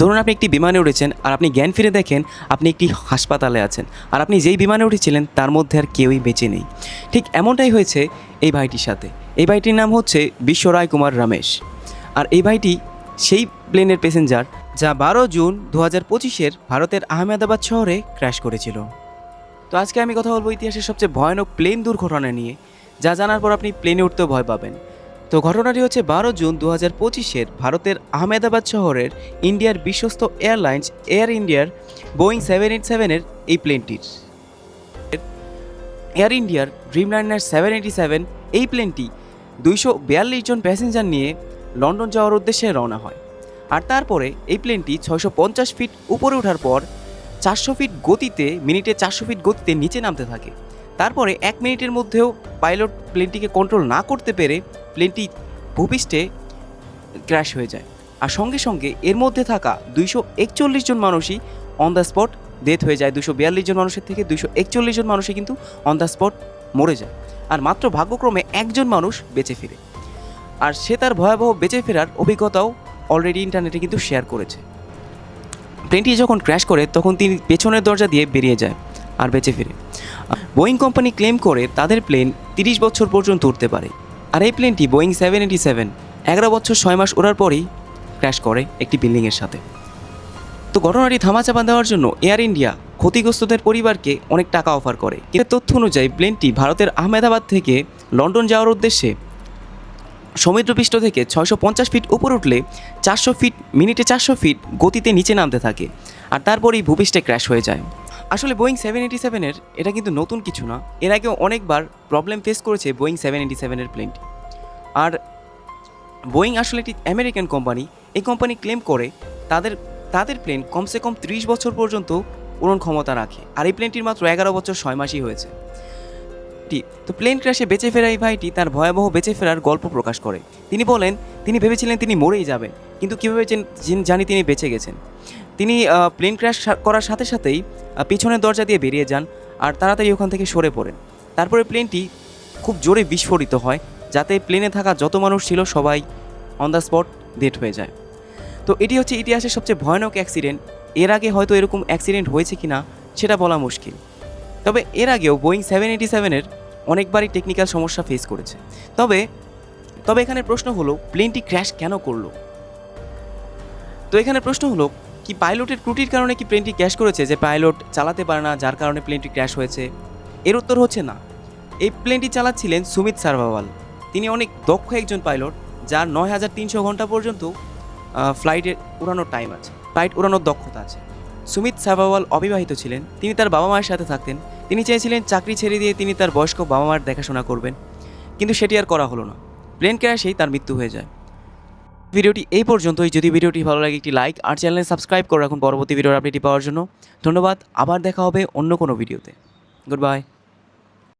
ধরুন আপনি একটি বিমানে উঠেছেন আর আপনি জ্ঞান ফিরে দেখেন আপনি একটি হাসপাতালে আছেন আর আপনি যেই বিমানে উঠেছিলেন তার মধ্যে আর কেউই বেঁচে নেই। ঠিক এমনটাই হয়েছে এই ভাইটির সাথে। এই ভাইটির নাম হচ্ছে বিশ্ব রায় কুমার রমেশ। আর এই ভাইটি সেই প্লেনের প্যাসেঞ্জার যা বারো জুন দু হাজার পঁচিশের ভারতের আহমেদাবাদ শহরে ক্র্যাশ করেছিল। তো আজকে আমি কথা বলব ইতিহাসের সবচেয়ে ভয়ানক প্লেন দুর্ঘটনা নিয়ে, যা জানার পর আপনি প্লেনে উঠতেও ভয় পাবেন। তো ঘটনাটি হচ্ছে বারো জুন দু হাজার পঁচিশের ভারতের আহমেদাবাদ শহরের ইন্ডিয়ার বিশ্বস্ত এয়ারলাইন্স এয়ার ইন্ডিয়ার বোয়িং সেভেন এইট সেভেনের এই প্লেনটির। এয়ার ইন্ডিয়ার ড্রিমলাইনার সেভেন এইটি সেভেন এই প্লেনটি দুইশো বিয়াল্লিশ জন প্যাসেঞ্জার নিয়ে লন্ডন যাওয়ার উদ্দেশ্যে রওনা হয়। আর তারপরে এই প্লেনটি ছয়শো পঞ্চাশ ফিট উপরে ওঠার পর চারশো ফিট গতিতে, মিনিটে চারশো ফিট গতিতে নিচে নামতে থাকে। তারপরে এক মিনিটের মধ্যেও পাইলট প্লেনটিকে কন্ট্রোল না করতে পেরে প্লেনটি ভূপৃষ্ঠে ক্র্যাশ হয়ে যায়। আর সঙ্গে সঙ্গে এর মধ্যে থাকা দুইশো একচল্লিশ জন মানুষই অন দ্য স্পট ডেথ হয়ে যায়। দুশো বিয়াল্লিশ জন মানুষের থেকে দুইশো একচল্লিশ জন মানুষই কিন্তু অন দ্য স্পট মরে যায়। আর মাত্র ভাগ্যক্রমে একজন মানুষ বেঁচে ফিরে। আর সে তার ভয়াবহ বেঁচে ফেরার অভিজ্ঞতাও অলরেডি ইন্টারনেটে কিন্তু শেয়ার করেছে। প্লেনটি যখন ক্র্যাশ করে, তখন তিনি পেছনের দরজা দিয়ে বেরিয়ে যায় আর বেঁচে ফিরে। বোয়িং কোম্পানি ক্লেম করে তাদের প্লেন তিরিশ বছর পর্যন্ত উঠতে পারে। আর এই প্লেনটি বোয়িং সেভেন এইটি সেভেন এগারো বছর, ছয় মাস ওড়ার পরেই ক্র্যাশ করে একটি বিল্ডিংয়ের সাথে। তো ঘটনাটি ধামাচাপা দেওয়ার জন্য এয়ার ইন্ডিয়া ক্ষতিগ্রস্তদের পরিবারকে অনেক টাকা অফার করে। কিন্তু তথ্য অনুযায়ী প্লেনটি ভারতের আহমেদাবাদ থেকে লন্ডন যাওয়ার উদ্দেশ্যে সমুদ্রপৃষ্ঠ থেকে ছয়শো পঞ্চাশ ফিট উপর উঠলে চারশো ফিট মিনিটে চারশো ফিট গতিতে নিচে নামতে থাকে। আর তারপরেই ভূপৃষ্ঠে ক্র্যাশ হয়ে যায়। আসলে বোয়িং সেভেন এইটি সেভেনের এটা কিন্তু নতুন কিছু না। এর আগেও অনেকবার প্রবলেম ফেস করেছে বোয়িং সেভেন এইটি সেভেনের প্লেনটি আর বোয়িং আসলে একটি আমেরিকান কোম্পানি এই কোম্পানি ক্লেম করে তাদের তাদের প্লেন কমসে কম ত্রিশ বছর পর্যন্ত উড়ন ক্ষমতা রাখে। আর এই প্লেনটির মাত্র এগারো বছর ছয় মাসই হয়েছে। তো প্লেন ক্র্যাশে বেঁচে ফেরা এই ভাইটি তার ভয়াবহ বেঁচে ফেরার গল্প প্রকাশ করে। তিনি বলেন, তিনি ভেবেছিলেন তিনি মরেই যাবেন, কিন্তু কীভাবে জানি তিনি বেঁচে গেছেন। তিনি প্লেন ক্র্যাশ করার সাথে সাথেই পিছনের দরজা দিয়ে বেরিয়ে যান আর তাড়াতাড়ি ওখান থেকে সরে পড়েন। তারপরে প্লেনটি খুব জোরে বিস্ফোরিত হয়, যাতে প্লেনে থাকা যত মানুষ ছিল সবাই অন দ্য স্পট ডেট হয়ে যায়। তো এটি হচ্ছে ইতিহাসের সবচেয়ে ভয়ানক অ্যাক্সিডেন্ট এর আগে হয়তো এরকম অ্যাক্সিডেন্ট হয়েছে কি না সেটা বলা মুশকিল। তবে এর আগেও বোয়িং সেভেন এইটি সেভেনের অনেকবারই টেকনিক্যাল সমস্যা ফেস করেছে। তবে তবে এখানে প্রশ্ন হলো প্লেনটি ক্র্যাশ কেন করল? তো এখানে প্রশ্ন হলো কি পাইলটের ত্রুটির কারণে কি প্লেনটি ক্র্যাশ করেছে যে পাইলট চালাতে পারে না, যার কারণে প্লেনটি ক্র্যাশ হয়েছে? এর উত্তর হচ্ছে না। এই প্লেনটি চালাচ্ছিলেন সুমিত সার্ভাওয়াল তিনি অনেক দক্ষ একজন পাইলট, যার নয় হাজার তিনশো ঘণ্টা পর্যন্ত ফ্লাইটের উড়ানোর টাইম আছে ফ্লাইট উড়ানোর দক্ষতা আছে। সুমিত সার্ভাওয়াল অবিবাহিত ছিলেন, তিনি তার বাবা মায়ের সাথে থাকতেন। তিনি চেয়েছিলেন চাকরি ছেড়ে দিয়ে তিনি তার বয়স্ক বাবা মার দেখাশোনা করবেন। কিন্তু সেটি আর করা হলো না। প্লেন ক্র্যাশেই তার মৃত্যু হয়ে যায়। ভিডিওটি এই পর্যন্তই। যদি ভিডিওটি ভালো লাগে, একটি লাইক আর চ্যানেলে সাবস্ক্রাইব করে রাখুন পরবর্তী ভিডিওর আপডেটটি পাওয়ার জন্য। ধন্যবাদ, আবার দেখা হবে অন্য কোনো ভিডিওতে। Good bye